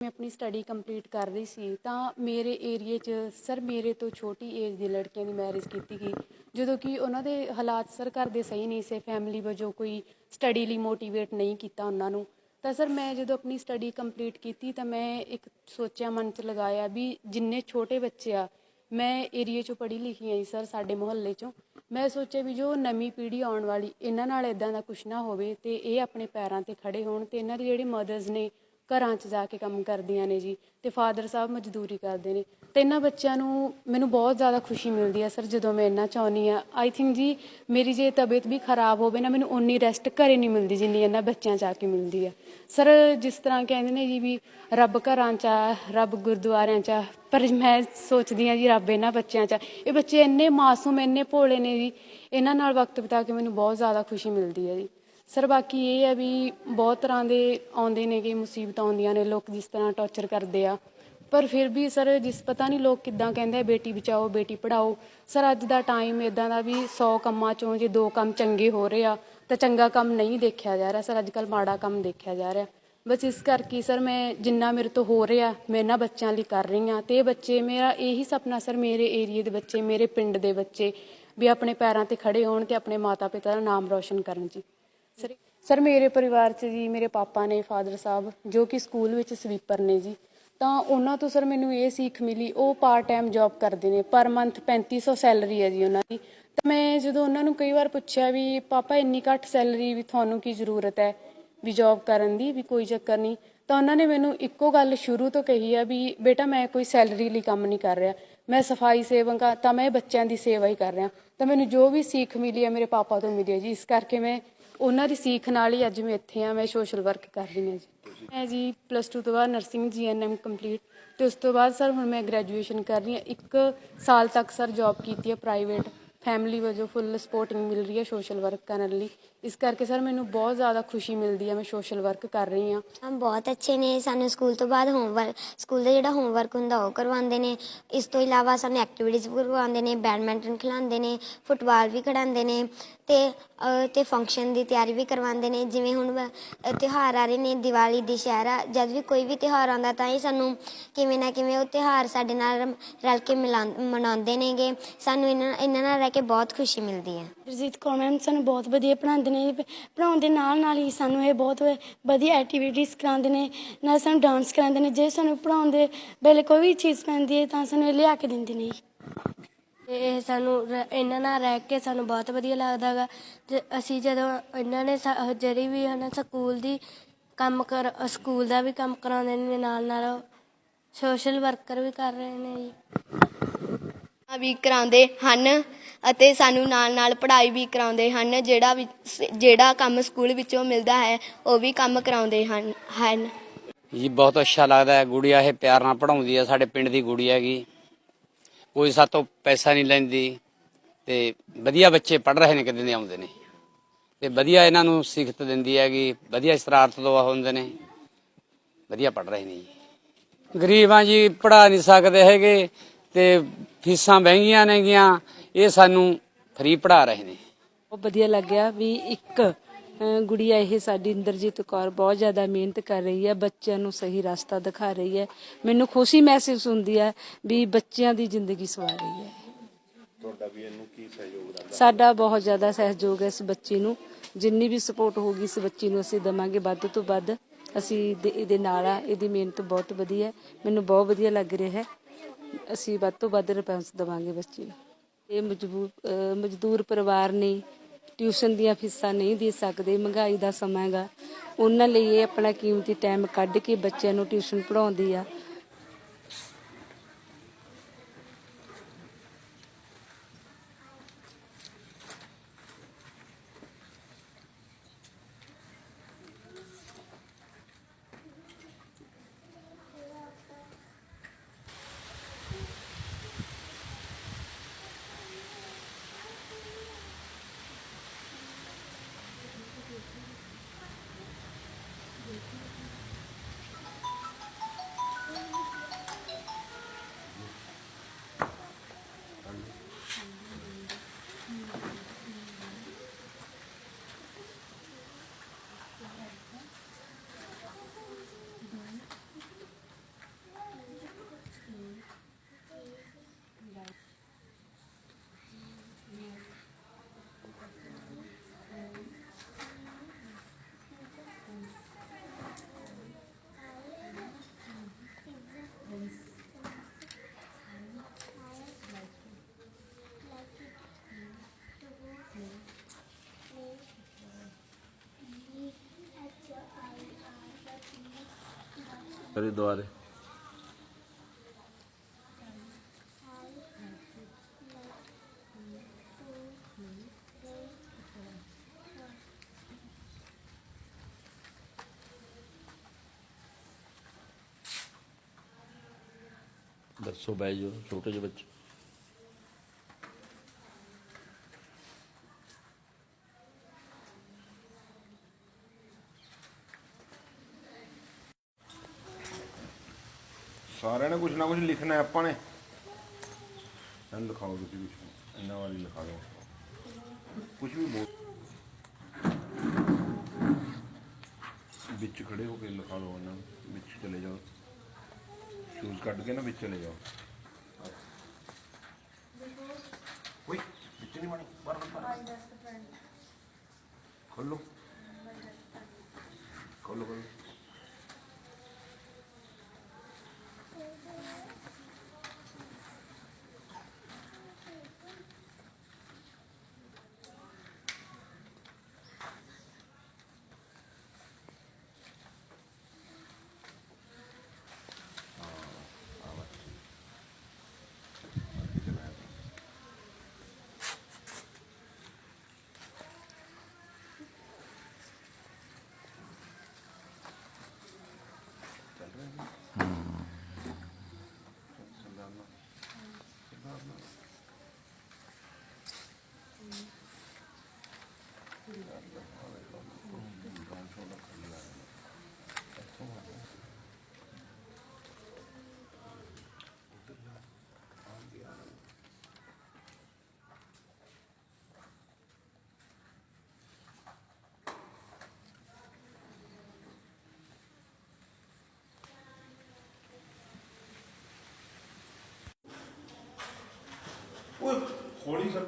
ਮੈਂ ਆਪਣੀ study complete ਕਰ ਰਹੀ ਸੀ, ਤਾਂ ਮੇਰੇ ਏਰੀਏ 'ਚ ਸਰ ਮੇਰੇ ਤੋਂ ਛੋਟੀ ਏਜ ਦੀ ਲੜਕੀਆਂ ਦੀ ਮੈਰਿਜ ਕੀਤੀ ਗਈ। ਜਦੋਂ ਕਿ ਉਹਨਾਂ ਦੇ ਹਾਲਾਤ ਸਰ ਘਰ ਦੇ ਸਹੀ ਨਹੀਂ ਸੀ ਫੈਮਿਲੀ ਵਜੋਂ ਕੋਈ ਸਟੱਡੀ ਲਈ ਮੋਟੀਵੇਟ ਨਹੀਂ ਕੀਤਾ ਉਹਨਾਂ ਨੂੰ। ਤਾਂ ਸਰ ਮੈਂ ਜਦੋਂ ਆਪਣੀ ਸਟੱਡੀ ਕੰਪਲੀਟ ਕੀਤੀ, ਤਾਂ ਮੈਂ ਇੱਕ ਸੋਚਿਆ, ਮਨ 'ਚ ਲਗਾਇਆ ਵੀ ਜਿੰਨੇ ਛੋਟੇ ਬੱਚੇ ਆ, ਮੈਂ ਏਰੀਏ 'ਚੋਂ ਪੜ੍ਹੀ ਲਿਖੀ ਆਈ ਸਰ ਸਾਡੇ ਮੁਹੱਲੇ 'ਚੋਂ। ਮੈਂ ਸੋਚਿਆ ਵੀ ਜੋ ਨਵੀਂ ਪੀੜ੍ਹੀ ਆਉਣ ਵਾਲੀ, ਇਹਨਾਂ ਨਾਲ ਇਦਾਂ ਦਾ ਕੁਝ ਨਾ ਹੋਵੇ ਤੇ ਇਹ ਆਪਣੇ ਪੈਰਾਂ ਤੇ ਖੜੇ ਹੋਣ ਤੇ ਇਹਨਾਂ ਦੇ ਜਿਹੜੇ ਮਦਰਸ ਨੇ ਘਰਾਂ 'ਚ ਜਾ ਕੇ ਕੰਮ ਕਰਦੀਆਂ ਨੇ ਜੀ ਤੇ ਫਾਦਰ ਸਾਹਿਬ ਮਜ਼ਦੂਰੀ ਕਰਦੇ ਨੇ ਤੇ ਇਹਨਾਂ ਬੱਚਿਆਂ ਨੂੰ ਮੈਨੂੰ ਬਹੁਤ ਜ਼ਿਆਦਾ ਖੁਸ਼ੀ ਮਿਲਦੀ ਹੈ ਸਰ ਜਦੋਂ ਮੈਂ ਇਹਨਾਂ ਚਾਹੁੰਦੀ ਆ ਆਈ ਥਿੰਕ ਜੀ ਮੇਰੀ ਜੇ ਤਬੀਅਤ ਵੀ ਖਰਾਬ ਹੋਵੇ ਨਾ ਮੈਨੂੰ ਉਨੀ ਰੈਸਟ ਘਰੇ ਨਹੀਂ ਮਿਲਦੀ ਜਿੰਨੀ ਇਹਨਾਂ ਬੱਚਿਆਂ 'ਚ ਆ ਕੇ ਮਿਲਦੀ ਆ ਸਰ ਜਿਸ ਤਰ੍ਹਾਂ ਕਹਿੰਦੇ ਨੇ ਜੀ ਵੀ ਰੱਬ ਘਰਾਂ 'ਚ ਆ, ਰੱਬ ਗੁਰਦੁਆਰਿਆਂ 'ਚ ਆ, ਪਰ ਮੈਂ ਸੋਚਦੀ ਆ ਜੀ ਰੱਬ ਇਹਨਾਂ ਬੱਚਿਆਂ 'ਚ ਆ। ਇਹ ਬੱਚੇ ਇੰਨੇ ਮਾਸੂਮ, ਇੰਨੇ ਭੋਲੇ ਨੇ ਜੀ, ਇਹਨਾਂ ਨਾਲ ਵਕਤ ਬਿਤਾ ਕੇ ਮੈਨੂੰ ਬਹੁਤ ਜ਼ਿਆਦਾ ਖੁਸ਼ੀ ਮਿਲਦੀ ਹੈ ਜੀ। ਸਰ, ਬਾਕੀ ਇਹ ਹੈ ਵੀ ਬਹੁਤ ਤਰ੍ਹਾਂ ਦੇ ਆਉਂਦੇ ਨੇਗੇ, ਮੁਸੀਬਤਾਂ ਆਉਂਦੀਆਂ ਨੇ, ਲੋਕ ਜਿਸ ਤਰ੍ਹਾਂ ਟੌਰਚਰ ਕਰਦੇ ਆ। ਪਰ ਫਿਰ ਵੀ ਸਰ, ਜਿਸ ਪਤਾ ਨਹੀਂ ਲੋਕ ਕਿੱਦਾਂ ਕਹਿੰਦੇ ਆ, ਬੇਟੀ ਬਚਾਓ, ਬੇਟੀ ਪੜਾਓ ਸਰ, ਅੱਜ ਦਾ ਟਾਈਮ ਇਦਾਂ ਦਾ ਵੀ 100 ਕੰਮਾਂ ਚੋਂ ਜੇ ਦੋ ਕੰਮ ਚੰਗੇ ਹੋ ਰਹੇ ਆ, ਤਾਂ ਚੰਗਾ ਕੰਮ ਨਹੀਂ ਦੇਖਿਆ ਜਾ ਰਿਹਾ। ਸਰ ਅੱਜ ਕੱਲ ਮਾੜਾ ਕੰਮ ਦੇਖਿਆ ਜਾ ਰਿਹਾ। ਬਸ ਇਸ ਕਰਕੇ ਸਰ, ਮੈਂ ਜਿੰਨਾ ਮੇਰੇ ਤੋਂ ਹੋ ਰਿਹਾ, ਮੈਂ ਇਹਨਾਂ ਬੱਚਿਆਂ ਲਈ ਕਰ ਰਹੀ ਹਾਂ। ਤੇ ਇਹ ਬੱਚੇ ਮੇਰਾ ਇਹੀ ਸੁਪਨਾ ਸਰ, ਮੇਰੇ ਏਰੀਏ ਦੇ ਬੱਚੇ, ਮੇਰੇ ਪਿੰਡ ਦੇ ਬੱਚੇ ਵੀ ਆਪਣੇ ਪੈਰਾਂ ਤੇ ਖੜੇ ਹੋਣ ਤੇ ਆਪਣੇ ਮਾਤਾ ਪਿਤਾ ਦਾ ਨਾਮ ਰੌਸ਼ਨ ਕਰਨ ਜੀ। ਸਰ ਸਰ, ਮੇਰੇ ਪਰਿਵਾਰ 'ਚ ਜੀ, ਮੇਰੇ ਪਾਪਾ ਨੇ, ਫਾਦਰ ਸਾਹਿਬ, ਜੋ ਕਿ ਸਕੂਲ ਵਿੱਚ ਸਵੀਪਰ ਨੇ ਜੀ, ਤਾਂ ਉਹਨਾਂ ਤੋਂ ਸਰ ਮੈਨੂੰ ਇਹ ਸਿੱਖ ਮਿਲੀ, ਉਹ ਪਾਰਟ ਟਾਈਮ ਜੌਬ ਕਰਦੇ ਨੇ ਪਰ ਮੰਥ 3500 ਸੈਲਰੀ ਹੈ ਜੀ ਉਹਨਾਂ ਦੀ। ਤਾਂ ਮੈਂ ਜਦੋਂ ਉਹਨਾਂ ਨੂੰ ਕਈ ਵਾਰ ਪੁੱਛਿਆ ਵੀ, ਪਾਪਾ, ਇੰਨੀ ਘੱਟ ਸੈਲਰੀ ਵੀ ਤੁਹਾਨੂੰ ਕੀ ਜ਼ਰੂਰਤ ਹੈ ਵੀ ਜੌਬ ਕਰਨ ਦੀ, ਵੀ ਕੋਈ ਚੱਕਰ ਨਹੀਂ? ਤਾਂ ਉਹਨਾਂ ਨੇ ਮੈਨੂੰ ਇੱਕੋ ਗੱਲ ਸ਼ੁਰੂ ਤੋਂ ਕਹੀ ਆ ਵੀ, ਬੇਟਾ, ਮੈਂ ਕੋਈ ਸੈਲਰੀ ਲਈ ਕੰਮ ਨਹੀਂ ਕਰ ਰਿਹਾ, ਮੈਂ ਸਫ਼ਾਈ ਸੇਵਕ ਆ ਤਾਂ ਮੈਂ ਬੱਚਿਆਂ ਦੀ ਸੇਵਾ ਹੀ ਕਰ ਰਿਹਾ। ਤਾਂ ਮੈਨੂੰ ਜੋ ਵੀ ਸਿੱਖ ਮਿਲੀ ਹੈ ਮੇਰੇ ਪਾਪਾ ਤੋਂ ਮਿਲੀ ਹੈ ਜੀ, ਇਸ ਕਰਕੇ ਮੈਂ ਉਹਨਾਂ ਦੀ ਸੀਖ ਨਾਲ ਹੀ ਅੱਜ ਮੈਂ ਇੱਥੇ ਆ, ਮੈਂ ਸੋਸ਼ਲ ਵਰਕ ਕਰ ਰਹੀ ਹਾਂ ਜੀ। ਮੈਂ ਜੀ ਪਲੱਸ 2 ਤੋਂ ਬਾਅਦ ਨਰਸਿੰਗ ਜੀਐਨਐਮ ਕੰਪਲੀਟ ਤੇ ਉਸ ਤੋਂ ਬਾਅਦ ਸਰ ਹੁਣ ਮੈਂ ਗ੍ਰੈਜੂਏਸ਼ਨ ਕਰ ਰਹੀ ਹਾਂ। ਇੱਕ ਸਾਲ ਤੱਕ ਸਰ ਜੌਬ ਕੀਤੀ ਹੈ ਪ੍ਰਾਈਵੇਟ ਫੈਮਿਲੀ ਵਜੋਂ ਫੁੱਲ ਸਪੋਰਟਿੰਗ ਮਿਲ ਰਹੀ ਹੈ ਸੋਸ਼ਲ ਵਰਕ ਕਰਨ ਲਈ। ਇਸ ਕਰਕੇ ਸਰ ਮੈਨੂੰ ਬਹੁਤ ਜ਼ਿਆਦਾ ਖੁਸ਼ੀ ਮਿਲਦੀ ਹੈ, ਮੈਂ ਸੋਸ਼ਲ ਵਰਕ ਕਰ ਰਹੀ ਹਾਂ। ਹਮ ਬਹੁਤ ਅੱਛੇ ਨੇ। ਸਾਨੂੰ ਸਕੂਲ ਤੋਂ ਬਾਅਦ ਹੋਮਵਰਕ ਸਕੂਲ ਦਾ ਜਿਹੜਾ ਹੋਮਵਰਕ ਹੁੰਦਾ ਉਹ ਕਰਵਾਉਂਦੇ ਨੇ। ਇਸ ਤੋਂ ਇਲਾਵਾ ਸਾਨੂੰ ਐਕਟੀਵਿਟੀਜ਼ ਵੀ ਕਰਵਾਉਂਦੇ ਨੇ ਬੈਡਮਿੰਟਨ ਖਿਲਾਉਂਦੇ ਨੇ ਫੁੱਟਬਾਲ ਵੀ ਖਿਡਾਉਂਦੇ ਨੇ ਤੇ ਤੇ ਫੰਕਸ਼ਨ ਦੀ ਤਿਆਰੀ ਵੀ ਕਰਵਾਉਂਦੇ ਨੇ। ਜਿਵੇਂ ਹੁਣ ਵ- ਤਿਉਹਾਰ ਆ ਰਹੇ ਨੇ, ਦੀਵਾਲੀ, ਦੁਸ਼ਹਿਰਾ, ਜਦ ਵੀ ਕੋਈ ਵੀ ਤਿਉਹਾਰ ਆਉਂਦਾ ਤਾਂ ਇਹ ਸਾਨੂੰ ਕਿਵੇਂ ਨਾ ਕਿਵੇਂ ਉਹ ਤਿਉਹਾਰ ਸਾਡੇ ਨਾਲ ਰਲ ਕੇ ਮਿਲਾ, ਮਨਾਉਂਦੇ ਨੇਗੇ। ਸਾਨੂੰ ਇਹਨਾਂ ਇਹਨਾਂ ਨਾਲ ਰਹਿ ਕੇ ਬਹੁਤ ਖੁਸ਼ੀ ਮਿਲਦੀ ਹੈ। ਰਜੀਤ ਕੌਰ ਮੈਮ ਸਾਨੂੰ ਬਹੁਤ ਵਧੀਆ ਪੜ੍ਹਾਉਂਦੇ ਨੇ ਪੜ੍ਹਾਉਣ ਦੇ ਨਾਲ ਨਾਲ ਹੀ ਸਾਨੂੰ ਇਹ ਬਹੁਤ ਵਧੀਆ ਐਕਟੀਵਿਟੀਜ਼ ਕਰਾਉਂਦੇ ਨੇ ਨਾਲ ਸਾਨੂੰ ਡਾਂਸ ਕਰਾਉਂਦੇ ਨੇ ਜੇ ਸਾਨੂੰ ਪੜ੍ਹਾਉਣ ਦੇ ਵੇਲੇ ਕੋਈ ਵੀ ਚੀਜ਼ ਪੈਂਦੀ ਹੈ ਤਾਂ ਸਾਨੂੰ ਇਹ ਲਿਆ ਕੇ ਦਿੰਦੇ ਨੇ। ਇਹ ਸਾਨੂੰ ਰ- ਇਹਨਾਂ ਨਾਲ ਰਹਿ ਕੇ ਸਾਨੂੰ ਬਹੁਤ ਵਧੀਆ ਲੱਗਦਾ ਗਾ। ਜ- ਅਸੀਂ ਜਦੋਂ ਇਹਨਾਂ ਨੇ ਸਾ- ਜਿਹੜੀ ਵੀ ਹਨ ਸਕੂਲ ਦੀ ਕੰਮ ਕਰ ਸਕੂਲ ਦਾ ਵੀ ਕੰਮ ਕਰਾਉਂਦੇ ਨੇ ਨਾਲ ਨਾਲ ਸੋਸ਼ਲ ਵਰਕਰ ਵੀ ਕਰ ਰਹੇ ਨੇ ਜੀ। ਵੀ ਕਰਾਉਂਦੇ ਹਨ ਅਤੇ ਸਾਨੂੰ ਨਾਲ ਨਾਲ ਪੜ੍ਹਾਈ ਵੀ ਕਰਾਉਂਦੇ ਹਨ, ਜਿਹੜਾ ਵੀ ਜਿਹੜਾ ਕੰਮ ਸਕੂਲ ਵਿੱਚੋਂ ਮਿਲਦਾ ਹੈ, ਉਹ ਵੀ ਕੰਮ ਕਰਾਉਂਦੇ ਹਨ ਹਨ। ਜੀ, ਬਹੁਤ ਅੱਛਾ ਲੱਗਦਾ ਹੈ, ਗੁੜੀਆ ਇਹ ਪਿਆਰ ਨਾਲ ਪੜਾਉਂਦੀ ਹੈ, ਸਾਡੇ ਪਿੰਡ ਦੀ ਗੁੜੀਆ ਹੈਗੀ। ਕੋਈ ਸਾਤੋਂ ਪੈਸਾ ਨਹੀਂ ਲੈਂਦੀ ਤੇ ਵਧੀਆ ਬੱਚੇ ਪੜ ਰਹੇ ਨੇ ਕਿਤੇ ਦੇ ਆਉਂਦੇ ਨੇ। ਤੇ ਵਧੀਆ ਇਹਨਾਂ ਨੂੰ ਸਿੱਖਤ ਦਿੰਦੀ ਹੈਗੀ, ਵਧੀਆ ਸ਼ਰਾਰਤ ਤੋਂ ਹੁੰਦੇ ਨੇ, ਵਧੀਆ ਪੜ ਰਹੇ ਨੇ ਜੀ। ਗਰੀਬਾਂ ਜੀ ਪੜਾ ਨਹੀਂ ਸਕਦੇ ਹੈਗੇ ਤੇ ਫੀਸਾਂ ਮਹਿੰਗੀਆਂ ਨੇਗੀਆਂ ਇਹ ਸਾਨੂੰ ਫ੍ਰੀ ਪੜਾ ਰਹੇ ਨੇ। ਬਹੁਤ ਵਧੀਆ ਲੱਗਿਆ ਵੀ ਇੱਕ ਗੁੜੀਆ ਇਹ ਸਾਡੀ ਇੰਦਰਜੀਤ ਕੌਰ ਬਹੁਤ ਜ਼ਿਆਦਾ ਮਿਹਨਤ ਕਰ ਰਹੀ ਹੈ ਬੱਚਿਆਂ ਨੂੰ ਸਹੀ ਰਸਤਾ ਦਿਖਾ ਰਹੀ ਹੈ। ਮੈਨੂੰ ਖੁਸ਼ੀ ਮਹਿਸੂਸ ਹੁੰਦੀ ਹੈ ਵੀ ਬੱਚਿਆਂ ਦੀ ਜ਼ਿੰਦਗੀ ਸਵਾਰ ਰਹੀ ਹੈ। ਤੁਹਾਡਾ ਵੀ ਇਹਨੂੰ ਕੀ ਸਹਿਯੋਗ ਸਾਡਾ ਬਹੁਤ ਜ਼ਿਆਦਾ ਸਹਿਯੋਗ ਹੈ ਇਸ ਬੱਚੀ ਨੂੰ। ਜਿੰਨੀ ਵੀ ਸਪੋਰਟ ਹੋਗੀ ਇਸ ਬੱਚੀ ਨੂੰ ਅਸੀਂ ਦਵਾਂਗੇ। ਵੱਧ ਤੋਂ ਵੱਧ ਅਸੀਂ ਇਹਦੇ- ਇਹਦੇ ਨਾਲ ਆ ਇਹਦੀ ਮਿਹਨਤ ਬਹੁਤ ਵਧੀਆ ਹੈ। ਮੈਨੂੰ ਬਹੁਤ ਵਧੀਆ ਲੱਗ ਰਿਹਾ ਹੈ। ਅਸੀਂ ਵੱਧ ਤੋਂ ਵੱਧ ਰਿਸਪਾਂਸ ਦਵਾਂਗੇ ਬੱਚੇ ਨੂੰ। ਇਹ ਮਜਬੂਰ ਅਹ ਮਜ਼ਦੂਰ ਪਰਿਵਾਰ ਨੇ ਟਿਊਸ਼ਨ ਦੀਆਂ ਫੀਸਾਂ ਨਹੀਂ ਦੇ ਸਕਦੇ, ਮਹਿੰਗਾਈ ਦਾ ਸਮਾਂ ਹੈਗਾ। ਉਹਨਾਂ ਲਈ ਇਹ ਆਪਣਾ ਕੀਮਤੀ ਟਾਈਮ ਕੱਢ ਕੇ ਬੱਚਿਆਂ ਨੂੰ ਟਿਊਸ਼ਨ ਪੜਾਉਂਦੀ ਆ। ਕਰੀ ਦੁਆਰੇ ਦੱਸੋ ਬਾਈ ਜੋ ਛੋਟੇ ਸਾਰਿਆਂ ਨੇ ਕੁਝ ਨਾ ਕੁਝ ਲਿਖਣਾ ਹੈ ਆਪਾਂ ਨੇ। ਇਹਨੂੰ ਲਿਖਾਓ ਤੁਸੀਂ ਕੁਝ ਇਹਨਾਂ ਵਾਲੀ ਲਿਖਾ ਦਿਓ। ਕੁਝ ਵੀ ਬੋਲ ਵਿੱਚ ਖੜੇ ਹੋ ਕੇ ਲਿਖਾ ਲਓ ਇਹਨਾਂ ਵਿੱਚ ਚਲੇ ਜਾਓ। ਸ਼ੂਜ਼ ਕੱਢ ਕੇ ਨਾ ਵਿੱਚ ਚਲੇ ਜਾਓ। ਕੋਈ ਵਿੱਚ ਨਹੀਂ ਬਣੀ ਬਾਹਰ ਬਾਹਰ ਖੋਲੋ। ਖੋਲੋ ਖੋਲੋ। 我火力什？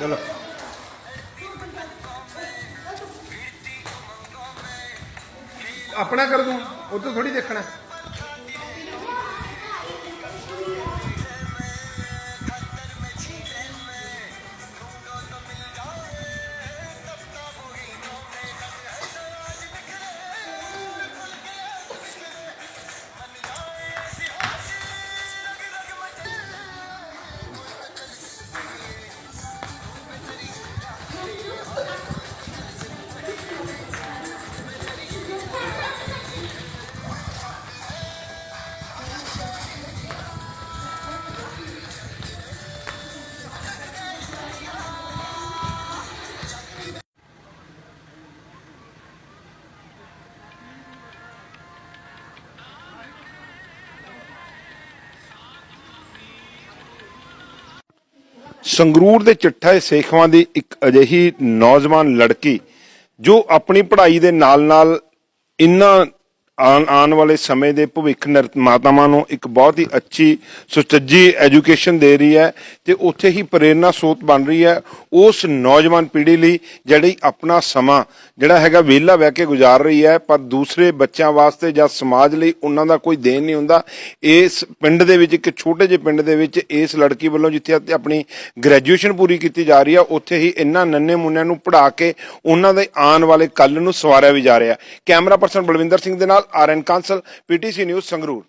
ਚਲੋ। ਆਪਣਾ ਕਰ ਦੂੰ ਉਹ ਤੋਂ ਥੋੜੀ ਦੇਖਣਾ। ਸੰਗਰੂਰ ਦੇ ਚਿੱਠਾ ਸੇਖਵਾਂ ਦੀ ਇੱਕ ਅਜਿਹੀ ਨੌਜਵਾਨ ਲੜਕੀ ਜੋ ਆਪਣੀ ਪੜ੍ਹਾਈ ਦੇ ਨਾਲ-ਨਾਲ ਇਨ੍ਹਾਂ ਆਉਣ ਵਾਲੇ ਸਮੇਂ ਦੇ ਭਵਿੱਖ ਨਿਰਮਾਤਾਵਾਂ ਨੂੰ ਇੱਕ ਬਹੁਤ ਹੀ ਅੱਛੀ ਸੁਚੱਜੀ ਐਜੂਕੇਸ਼ਨ ਦੇ ਰਹੀ ਹੈ ਤੇ ਉੱਥੇ ਹੀ ਪ੍ਰੇਰਨਾ ਸਰੋਤ ਬਣ ਰਹੀ ਹੈ ਉਸ ਨੌਜਵਾਨ ਪੀੜ੍ਹੀ ਲਈ, ਜਿਹੜੀ ਆਪਣਾ ਸਮਾਂ ਜਿਹੜਾ ਹੈਗਾ ਵਿਹਲਾ ਬਹਿ ਕੇ ਗੁਜ਼ਾਰ ਰਹੀ ਹੈ, ਪਰ ਦੂਸਰੇ ਬੱਚਿਆਂ ਵਾਸਤੇ ਜਾਂ ਸਮਾਜ ਲਈ ਉਹਨਾਂ ਦਾ ਕੋਈ ਦੇਣ ਨਹੀਂ ਹੁੰਦਾ। ਇਸ ਪਿੰਡ ਦੇ ਵਿੱਚ, ਇੱਕ ਛੋਟੇ ਜਿਹੇ ਪਿੰਡ ਦੇ ਵਿੱਚ, ਇਸ ਲੜਕੀ ਵੱਲੋਂ ਜਿੱਥੇ ਆਪਣੀ ਗ੍ਰੈਜੂਏਸ਼ਨ ਪੂਰੀ ਕੀਤੀ ਜਾ ਰਹੀ ਹੈ ਉੱਥੇ ਹੀ ਇਹਨਾਂ ਨੰਨੇ ਮੁੰਨਿਆਂ ਨੂੰ ਪੜ੍ਹਾ ਕੇ ਉਹਨਾਂ ਦੇ ਆਉਣ ਵਾਲੇ ਕੱਲ ਨੂੰ ਸਵਾਰਿਆ ਵੀ ਜਾ ਰਿਹਾ। ਕੈਮਰਾ ਪਰਸਨ ਬਲਵਿੰਦਰ ਸਿੰਘ ਦੇ ਨਾਲ RN Kansal PTC news Sangrur.